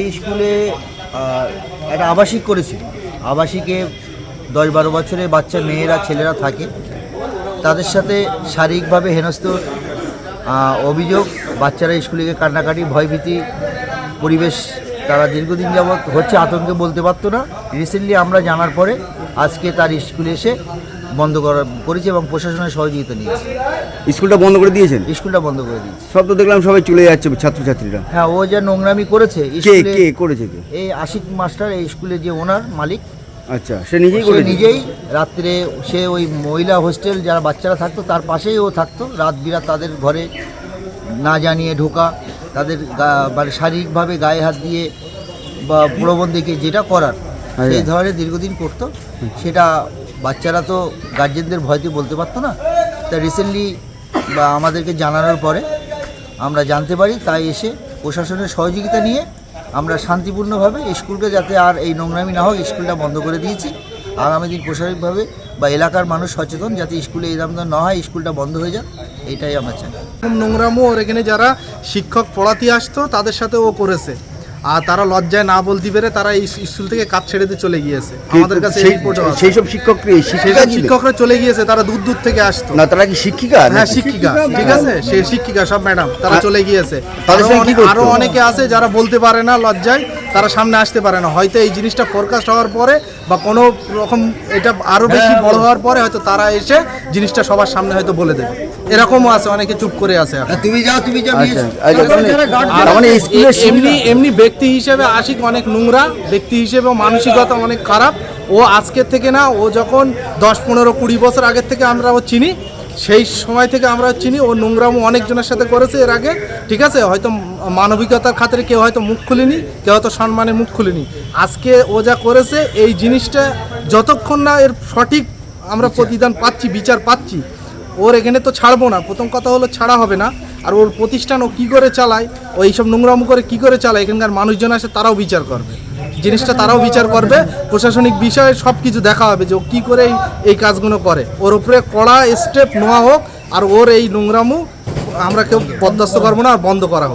এই স্কুলে একটা আবাসিক করেছে। আবাসিকে দশ বারো বছরের বাচ্চা, মেয়েরা, ছেলেরা থাকে। তাদের সাথে শারীরিকভাবে হেনস্থ অভিযোগ, বাচ্চারা স্কুলে কান্নাকাটি, ভয়ভীতি, পরিবেশ তারা দীর্ঘদিন যাবৎ হচ্ছে, আতঙ্কে বলতে পারতো না। রিসেন্টলি আমরা জানার পরে আজকে তার স্কুলে এসে বন্ধ করা করেছে এবং প্রশাসনের সহযোগিতা নিয়েছে। স্কুলটা বন্ধ করে দিয়েছেন? স্কুলটা বন্ধ করে দিয়েছে। সব তো দেখলাম সবাই চলে যাচ্ছে ছাত্রছাত্রীরা। হ্যাঁ ও যে নোংরামি করেছে কে স্কুলে কে করেছে কে? এই আশিক মাস্টার এই স্কুলের যে ওনার মালিক আচ্ছা সে নিজেই সে করেছে? নিজেই রাত্রে সে ওই মহিলা হোস্টেল যারা বাচ্চারা থাকতো তার পাশেই ও থাকতো। রাত বিরাত তাদের ঘরে না জানিয়ে ঢোকা তাদের গা- মানে শারীরিকভাবে গায়ে হাত দিয়ে বা প্রবণ দেখে যেটা করার আচ্ছা। সেই ধরনের দীর্ঘদিন করতো। সেটা বাচ্চারা তো গার্জেনদের ভয়তে বলতে পারতো না। তা রিসেন্টলি বা আমাদেরকে জানানোর পরে আমরা জানতে পারি, তাই এসে প্রশাসনের সহযোগিতা নিয়ে আমরা শান্তিপূর্ণভাবে স্কুলকে যাতে আর এই নোংরামি না হোক, স্কুলটা বন্ধ করে দিয়েছি। আগামী দিন প্রশাসনিকভাবে বা এলাকার মানুষ সচেতন যাতে স্কুলে এরকম না হয়, স্কুলটা বন্ধ হয়ে যাক, এটাই আমরা চাই। এরকম নোংরামো ওর এখানে যারা শিক্ষক পড়াতে আসতো, তাদের সাথে ও করেছে। আর তারা লজ্জায় না বলতে পেরে তারা এই স্কুল থেকে কাজ ছেড়ে দিয়ে চলে গিয়েছে। আমাদের কাছে সেই সব শিক্ষক? শিক্ষকরা চলে গিয়েছে তারা দূর দূর থেকে আসতো। না তারা কি শিক্ষিকা? হ্যাঁ শিক্ষিকা। ঠিক আছে? সেই শিক্ষিকা সব ম্যাডাম তারা চলে গিয়েছে। আরও অনেক- আছে যারা বলতে পারে না লজ্জায় তারা সামনে আসতে পারে না। হয়তো এই জিনিসটা ফোরকাস্ট হওয়ার পরে বা কোনো রকম এটা আরও বেশি বড় হওয়ার পরে হয়তো তারা এসে জিনিসটা সবার সামনে হয়তো বলে দেবে। এরকমও আছে অনেকে চুপ করে আছে। তুমি যাও তুমি যাও আচ্ছা আচ্ছা মানে- মানে এমনি এমনি ব্যক্তি হিসেবে আশিক অনেক নোংরা, ব্যক্তি হিসেবে মানসিকতা অনেক খারাপ। ও আজকের থেকে না, ও যখন দশ, পনেরো, কুড়ি বছর আগের থেকে আমরা ও চিনি, সেই সময় থেকে আমরা চিনি, ও নোংরামো অনেকজনের সাথে করেছে এর আগে, ঠিক আছে? হয়তো মানবিকতার খাতিরে কেউ হয়তো মুখ খুলেনি, কেউ হয়তো সম্মানে মুখ খুলেনি। আজকে ও যা করেছে, এই জিনিসটা যতক্ষণ না এর সঠিক আমরা প্রতিদান পাচ্ছি, বিচার পাচ্ছি ওর এখানে তো ছাড়বো না। প্রথম কথা হলো ছাড়া হবে না। আর ওর প্রতিষ্ঠান ও কী করে চালায়, ও এইসব নোংরামো করে কী করে চালায়, এখানকার মানুষজন আসে তারাও বিচার করবে। জিনিসটা তারাও বিচার করবে, প্রশাসনিক বিষয়ে সব কিছু দেখা হবে যে ও কী করে এই- কাজগুলো করে। ওর উপরে কড়া স্টেপ নেওয়া হোক, আর ওর এই নোংরামু আমরা কেউ বরদাস্ত করব না, আর বন্ধ করা হোক।